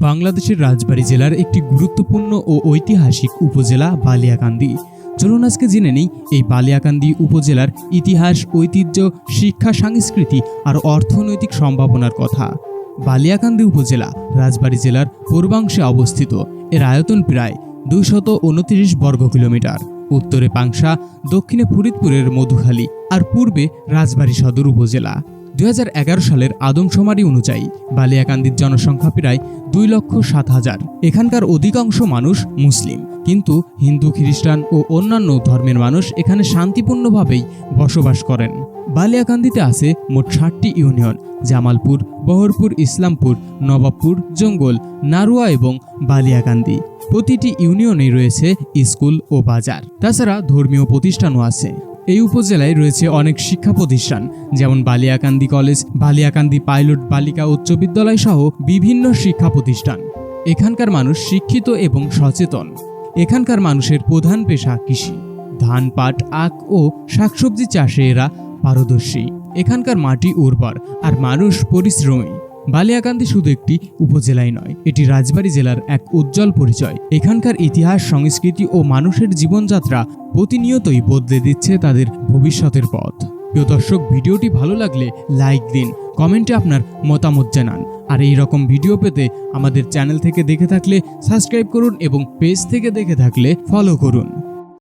বাংলাদেশের রাজবাড়ী জেলার একটি গুরুত্বপূর্ণ ও ঐতিহাসিক উপজেলা বালিয়াকান্দি। চলুন আজকে জেনে নেই, এই বালিয়াকান্দি উপজেলার ইতিহাস, ঐতিহ্য, শিক্ষা, সংস্কৃতি আর অর্থনৈতিক সম্ভাবনার কথা। বালিয়াকান্দি উপজেলা রাজবাড়ী জেলার পূর্বাংশে অবস্থিত। এর আয়তন প্রায় দুইশত উনত্রিশ বর্গ কিলোমিটার। উত্তরে পাংশা, দক্ষিণে ফরিদপুরের মধুখালী আর পূর্বে রাজবাড়ী সদর উপজেলা। দুই হাজার এগারো সালের আদমশুমারি অনুযায়ী বালিয়াকান্দির জনসংখ্যা প্রায় দুই লক্ষ সাত হাজার। এখানকার অধিকাংশ মানুষ মুসলিম। কিন্তু হিন্দু, খ্রিস্টান ও অন্যান্য ধর্মের মানুষ এখানে শান্তিপূর্ণভাবেই বসবাস করেন। বালিয়াকান্দিতে আছে মোট ষাটটি ইউনিয়ন, জামালপুর, বহরপুর, ইসলামপুর, নবাবপুর, জঙ্গল, নারুয়া এবং বালিয়াকান্দি। প্রতিটি ইউনিয়নে রয়েছে স্কুল ও বাজার। তাছাড়া ধর্মীয় প্রতিষ্ঠানও আছে। এই উপজেলায় রয়েছে অনেক শিক্ষা প্রতিষ্ঠান, যেমন বালিয়াকান্দি কলেজ, বালিয়াকান্দি পাইলট বালিকা উচ্চ বিদ্যালয় সহ বিভিন্ন শিক্ষা প্রতিষ্ঠান। এখানকার মানুষ শিক্ষিত এবং সচেতন। এখানকার মানুষের প্রধান পেশা কৃষি। ধান পাট, আখ ও শাকসবজি চাষে এরা পারদর্শী। এখানকার মাটি উর্বর আর মানুষ পরিশ্রমী। বালিয়াকান্দি শুধু একটি উপজেলাই নয়, এটি রাজবাড়ী জেলার এক উজ্জ্বল পরিচয়। এখানকার ইতিহাস, সংস্কৃতি ও মানুষের জীবনযাত্রা প্রতিনিয়তই বদলে দিচ্ছে তাদের ভবিষ্যতের পথ। প্রিয় দর্শক, ভিডিওটি ভালো লাগলে লাইক দিন, কমেন্টে আপনার মতামত জানান। আর এই রকম ভিডিও পেতে আমাদের চ্যানেল থেকে দেখে থাকলে সাবস্ক্রাইব করুন এবং পেজ থেকে দেখে থাকলে ফলো করুন।